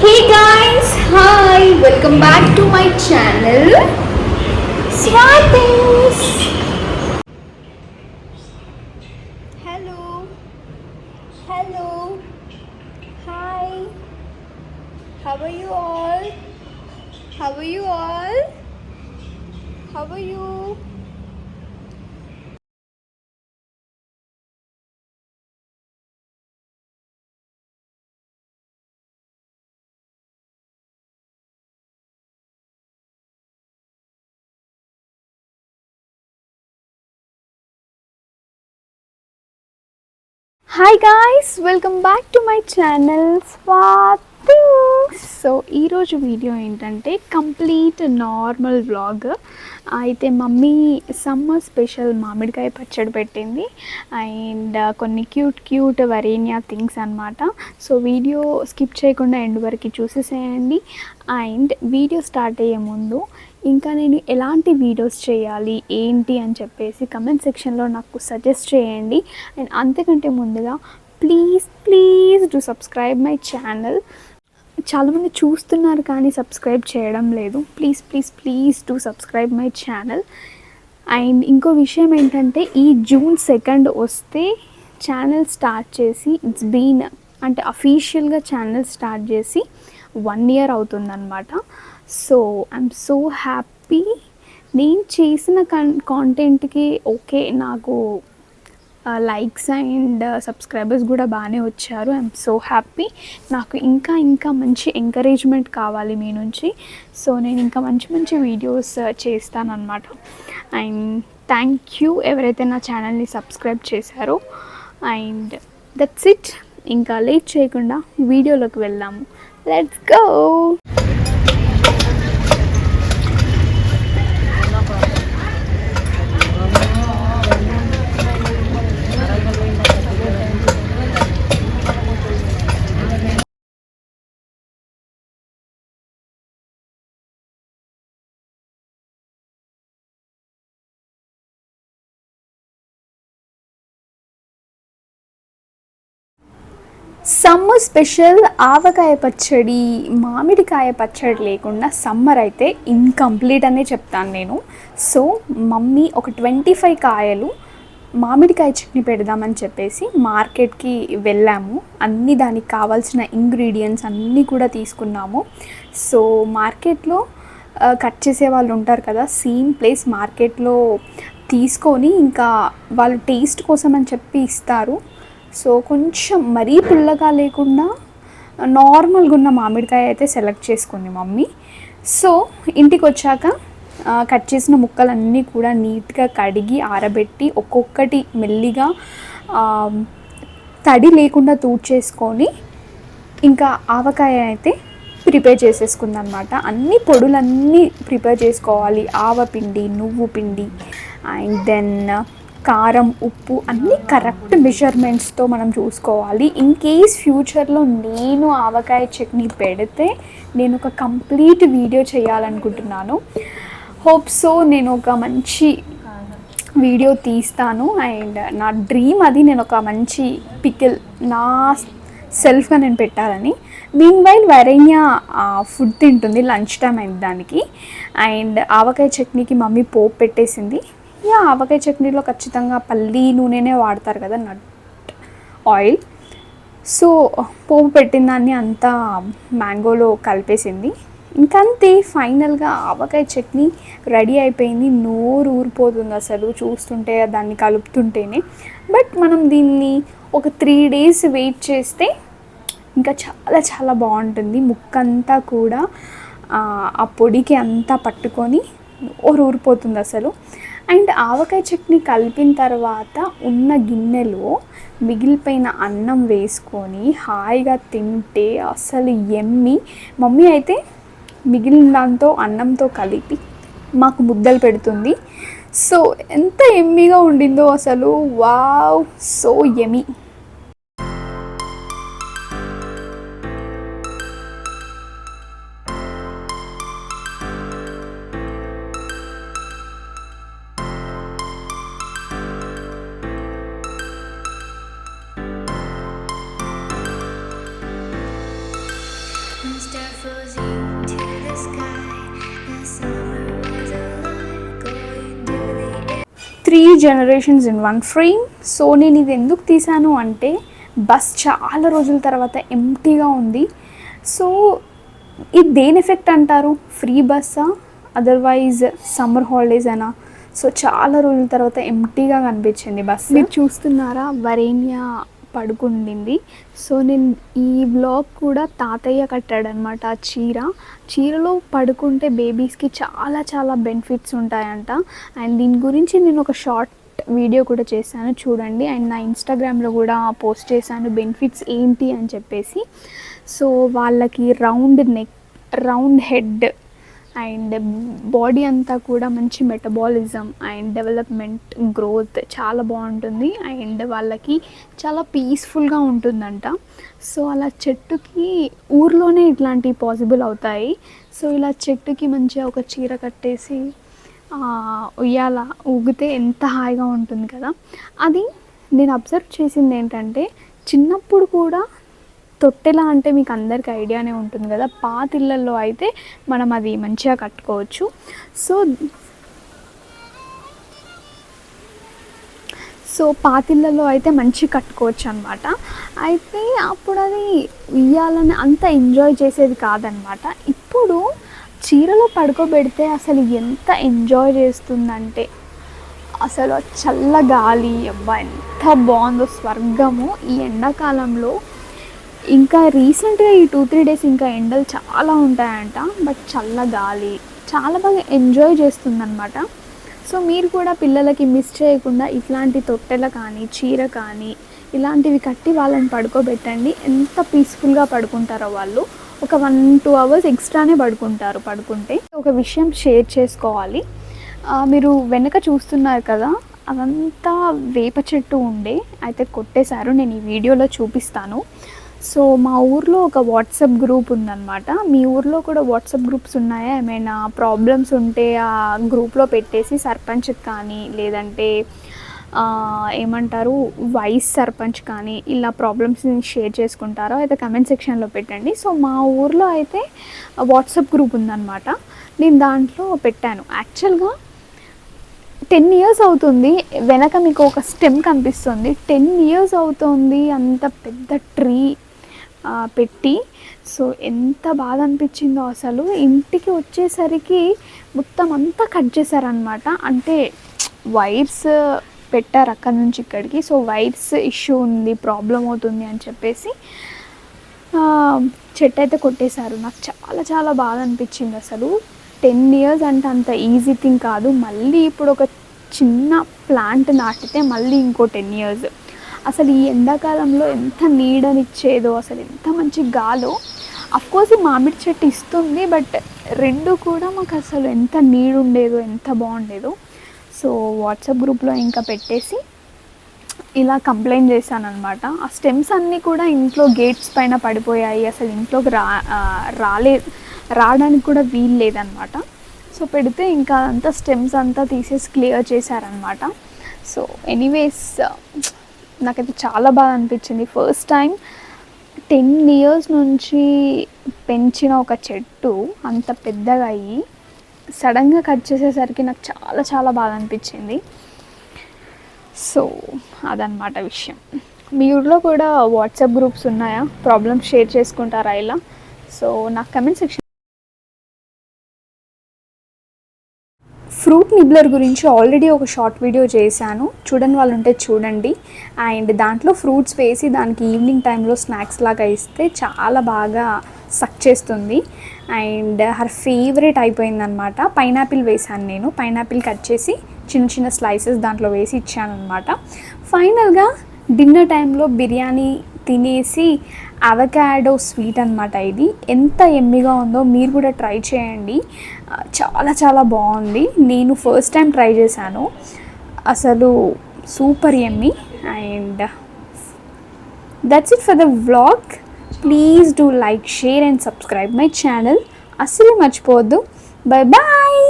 Hey guys, hi, welcome back to my channel. Smart. Hello, hello, hi, how are you all? How are you all? How are you? Hi guys welcome back to my channel స్వాతింగ్స్ so ఈరోజు video ఏంటంటే complete normal vlog అయితే mummy summer special మామిడికాయ పచ్చడి పెట్టింది. And uh, కొన్ని cute cute Varenya things అనమాట so video skip చేయకుండా end వరకు చూసేసేయండి. అండ్ వీడియో స్టార్ట్ అయ్యే ముందు ఇంకా నేను ఎలాంటి వీడియోస్ చేయాలి ఏంటి అని చెప్పేసి కమెంట్ సెక్షన్లో నాకు సజెస్ట్ చేయండి. అండ్ అంతకంటే ముందుగా please please do subscribe my channel చాలామంది చూస్తున్నారు కానీ సబ్స్క్రైబ్ చేయడం లేదు. Please please please to subscribe my channel and ఇంకో విషయం ఏంటంటే ఈ జూన్ సెకండ్ వస్తే ఛానల్ స్టార్ట్ చేసి ఇట్స్ బీన్ అంటే అఫీషియల్గా ఛానల్ స్టార్ట్ చేసి వన్ ఇయర్ అవుతుందన్నమాట. So I'm so happy. నేను చేసిన కన్ కాంటెంట్కి ఓకే నాకు లైక్స్ అండ్ సబ్స్క్రైబర్స్ కూడా బాగానే వచ్చారు. I'm so happy. నాకు ఇంకా ఇంకా మంచి ఎంకరేజ్మెంట్ కావాలి మీ నుంచి. సో నేను ఇంకా మంచి మంచి వీడియోస్ చేస్తానన్నమాట. అండ్ థ్యాంక్ యూ ఎవరైతే నా ఛానల్ని సబ్స్క్రైబ్ చేశారో. అండ్ దట్స్ ఇట్ ఇంకా లేట్ చేయకుండా వీడియోలోకి వెళ్దాము లెట్స్ గో సమ్మర్ స్పెషల్ ఆవకాయ పచ్చడి మామిడికాయ పచ్చడి లేకుండా సమ్మర్ అయితే ఇన్కంప్లీట్ అనే చెప్తాను నేను. సో మమ్మీ ఒక ట్వంటీ ఫైవ్ కాయలు మామిడికాయ చట్నీ పెడదామని చెప్పేసి మార్కెట్కి వెళ్ళాము. అన్ని దానికి కావాల్సిన ఇంగ్రీడియంట్స్ అన్నీ కూడా తీసుకున్నాము. సో మార్కెట్లో కట్ చేసే వాళ్ళు ఉంటారు కదా సేమ్ ప్లేస్ మార్కెట్లో తీసుకొని ఇంకా వాళ్ళు టేస్ట్ కోసం అని చెప్పి ఇస్తారు. సో కొంచెం మరీ పుల్లగా లేకుండా నార్మల్గా ఉన్న మామిడికాయ అయితే సెలెక్ట్ చేసుకుంది మమ్మీ. సో ఇంటికి వచ్చాక కట్ చేసిన ముక్కలన్నీ కూడా నీట్గా కడిగి ఆరబెట్టి ఒక్కొక్కటి మెల్లిగా తడి లేకుండా తూడ్చేసుకొని ఇంకా ఆవకాయ అయితే ప్రిపేర్ చేసేసుకుందనమాట. అన్ని పొడులన్నీ ప్రిపేర్ చేసుకోవాలి. ఆవపిండి నువ్వు పిండి అండ్ దెన్ కారం ఉప్పు అన్నీ కరెక్ట్ మెజర్మెంట్స్తో మనం చూసుకోవాలి. ఇన్ కేస్ ఫ్యూచర్లో నేను ఆవకాయ చట్నీ పెడితే నేను ఒక కంప్లీట్ వీడియో చేయాలనుకుంటున్నాను. హోప్ సో నేను ఒక మంచి వీడియో తీస్తాను. అండ్ నా డ్రీమ్ అది నేను ఒక మంచి పికిల్ నా సెల్ఫ్గా నేను పెట్టాలని. మీన్ వైల్ వరేన్యా ఫుడ్ తింటుంది లంచ్ టైం అయింది దానికి. అండ్ ఆవకాయ చట్నీకి మమ్మీ పోపు పెట్టేసింది. యా ఆవకాయ చట్నీలో ఖచ్చితంగా పల్లి నూనెనే వాడతారు కదా నట్ ఆయిల్. సో పోపు పెట్టిన దాన్ని అంతా మ్యాంగోలో కలిపేసింది. ఇంకంతే ఫైనల్గా ఆవకాయ చట్నీ రెడీ అయిపోయింది. నోరు ఊరిపోతుంది అసలు చూస్తుంటే దాన్ని కలుపుతుంటేనే. బట్ మనం దీన్ని ఒక త్రీ డేస్ వెయిట్ చేస్తే ఇంకా చాలా చాలా బాగుంటుంది. ముక్కంతా కూడా ఆ, పొడికి అంతా పట్టుకొని నోరు ఊరిపోతుంది అసలు. అండ్ ఆవకాయ చట్నీ కలిపిన తర్వాత ఉన్న గిన్నెలో మిగిలిపోయిన అన్నం వేసుకొని హాయిగా తింటే అసలు ఎమ్మి. మమ్మీ అయితే మిగిలిన దాంతో అన్నంతో కలిపి మాకు ముద్దలు పెడుతుంది. సో ఎంత ఎమ్మిగా ఉండిందో అసలు. Wow! So ఎమి three generations in one frame so నేను ఇది ఎందుకు తీసాను అంటే బస్ చాలా రోజుల తర్వాత ఎంటీగా ఉంది. సో ఇది దేని ఎఫెక్ట్ అంటారు? ఫ్రీ బస్సా అదర్వైజ్ సమ్మర్ హాలిడేస్ అయినా సో చాలా రోజుల తర్వాత ఎంటీగా కనిపించింది బస్ మీరు చూస్తున్నారా? వరేణ్య పడుకుండింది. సో నేను ఈ బ్లాగ్ కూడా తాతయ్య కట్టాడనమాట ఆ చీర. చీరలో పడుకుంటే బేబీస్కి చాలా చాలా బెనిఫిట్స్ ఉంటాయంట. అండ్ దీని గురించి నేను ఒక షార్ట్ వీడియో కూడా చేశాను చూడండి. అండ్ నా ఇన్స్టాగ్రామ్లో కూడా పోస్ట్ చేశాను బెనిఫిట్స్ ఏంటి అని చెప్పేసి. సో వాళ్ళకి round neck round head and body అంతా కూడా మంచి మెటబాలిజం అండ్ డెవలప్మెంట్ గ్రోత్ చాలా బాగుంటుంది. అండ్ వాళ్ళకి చాలా పీస్ఫుల్గా ఉంటుందంట. సో అలా చెట్టుకి ఊర్లోనే ఇట్లాంటివి పాసిబుల్ అవుతాయి. సో ఇలా చెట్టుకి మంచిగా ఒక చీర కట్టేసి ఉయ్యాల ఊగితే ఎంత హాయిగా ఉంటుంది కదా. అది నేను అబ్జర్వ్ చేసింది ఏంటంటే చిన్నప్పుడు కూడా తొట్టెల అంటే మీకు అందరికి ఐడియానే ఉంటుంది కదా. పాత ఇళ్ళల్లో అయితే మనం అది మంచిగా కట్టుకోవచ్చు. సో సో పాతిళ్ళలో అయితే మంచి కట్టుకోవచ్చు అనమాట అయితే అప్పుడు అది ఉయ్యాలని అంత ఎంజాయ్ చేసేది కాదనమాట. ఇప్పుడు చీరలో పడుకోబెడితే అసలు ఎంత ఎంజాయ్ చేస్తుందంటే అసలు చల్ల గాలి అబ్బా ఎంత బాగుందో స్వర్గము. ఈ ఎండాకాలంలో ఇంకా రీసెంట్గా ఈ టూ త్రీ డేస్ ఇంకా ఎండలు చాలా ఉంటాయంట బట్ చల్ల గాలి. చాలా బాగా ఎంజాయ్ చేస్తుందన్నమాట. సో మీరు కూడా పిల్లలకి మిస్ చేయకుండా ఇట్లాంటి తొట్టెల కానీ చీర కానీ ఇలాంటివి కట్టి వాళ్ళని పడుకోబెట్టండి. ఎంత పీస్ఫుల్గా పడుకుంటారో వాళ్ళు. ఒక వన్ టూ అవర్స్ ఎక్స్ట్రానే పడుకుంటారు పడుకుంటే. ఒక విషయం షేర్ చేసుకోవాలి. మీరు వెనక చూస్తున్నారు కదా అదంతా వేప చెట్టు ఉండే అయితే కొట్టేశారు. నేను ఈ వీడియోలో చూపిస్తాను. సో మా ఊర్లో ఒక వాట్సాప్ గ్రూప్ ఉందన్నమాట. మీ ఊర్లో కూడా వాట్సాప్ గ్రూప్స్ ఉన్నాయా? ఏమైనా ప్రాబ్లమ్స్ ఉంటే ఆ గ్రూప్లో పెట్టేసి సర్పంచ్కి కానీ లేదంటే ఏమంటారు వైస్ సర్పంచ్ కానీ ఇలా ప్రాబ్లమ్స్ని షేర్ చేసుకుంటారో అయితే కమెంట్ సెక్షన్లో పెట్టండి. సో మా ఊర్లో అయితే వాట్సాప్ గ్రూప్ ఉందన్నమాట. నేను దాంట్లో పెట్టాను. యాక్చువల్గా టెన్ ఇయర్స్ అవుతుంది. వెనక మీకు ఒక స్టెమ్ కనిపిస్తుంది. టెన్ ఇయర్స్ అవుతుంది అంత పెద్ద ట్రీ పెట్టి. సో ఎంత బాధ అనిపించిందో అసలు. ఇంటికి వచ్చేసరికి మొత్తం అంతా కట్ చేశారనమాట అంటే వైర్స్ పెట్టారు అక్కడ నుంచి ఇక్కడికి. సో వైర్స్ ఇష్యూ ఉంది ప్రాబ్లం అవుతుంది అని చెప్పేసి చెట్టు అయితే కొట్టేశారు. నాకు చాలా చాలా బాధ అనిపించింది అసలు. టెన్ ఇయర్స్ అంటే అంత ఈజీ థింగ్ కాదు. మళ్ళీ ఇప్పుడు ఒక చిన్న ప్లాంట్ నాటితే మళ్ళీ ఇంకో టెన్ ఇయర్స్. అసలు ఈ ఎండాకాలంలో ఎంత నీడనిచ్చేదో అసలు ఎంత మంచి గాలో. అఫ్కోర్స్ ఈ మామిడి చెట్టు ఇస్తుంది బట్ రెండు కూడా మాకు అసలు ఎంత నీడుండేదో ఎంత బాగుండేదో. సో వాట్సాప్ గ్రూప్లో ఇంకా పెట్టేసి ఇలా కంప్లైంట్ చేశానమాట ఆ స్టెమ్స్ అన్నీ కూడా ఇంట్లో గేట్స్ పైన పడిపోయాయి అసలు ఇంట్లోకి రా రాలే రావడానికి కూడా వీలు లేదనమాట సో పెడితే ఇంకా అంతా స్టెమ్స్ అంతా తీసేసి క్లియర్ చేశారనమాట సో ఎనీవేస్ నాకైతే చాలా బాగా అనిపించింది. ఫస్ట్ టైం టెన్ ఇయర్స్ నుంచి పెంచిన ఒక చెట్టు అంత పెద్దగా అయ్యి సడన్గా కట్ చేసేసరికి నాకు చాలా చాలా బాగా అనిపించింది. సో అదనమాట విషయం. మీ ఊర్లో కూడా వాట్సాప్ గ్రూప్స్ ఉన్నాయా? ప్రాబ్లమ్స్ షేర్ చేసుకుంటారా ఇలా? సో నాకు కమెంట్ సెక్షన్ ఫ్రూట్ నిబ్లర్ గురించి ఆల్రెడీ ఒక షార్ట్ వీడియో చేశాను. చూడని వాళ్ళు ఉంటే చూడండి. అండ్ దాంట్లో ఫ్రూట్స్ వేసి దానికి ఈవినింగ్ టైంలో స్నాక్స్ లాగా ఇస్తే చాలా బాగా సక్ చేస్తుంది. అండ్ హర్ ఫేవరెట్ అయిపోయిందనమాట పైనాపిల్ వేసాను నేను. పైనాపిల్ కట్ చేసి చిన్న చిన్న స్లైసెస్ దాంట్లో వేసి ఇచ్చానమాట ఫైనల్గా డిన్నర్ టైంలో బిర్యానీ తినేసి అవకాడో స్వీట్ అనమాట ఇది. ఎంత ఎమ్మిగా ఉందో మీరు కూడా ట్రై చేయండి. చాలా చాలా బాగుంది. నేను ఫస్ట్ టైం ట్రై చేశాను. అసలు super yummy and that's it for the vlog please do like share and subscribe my channel అస్సలు మర్చిపోవద్దు. Bye bye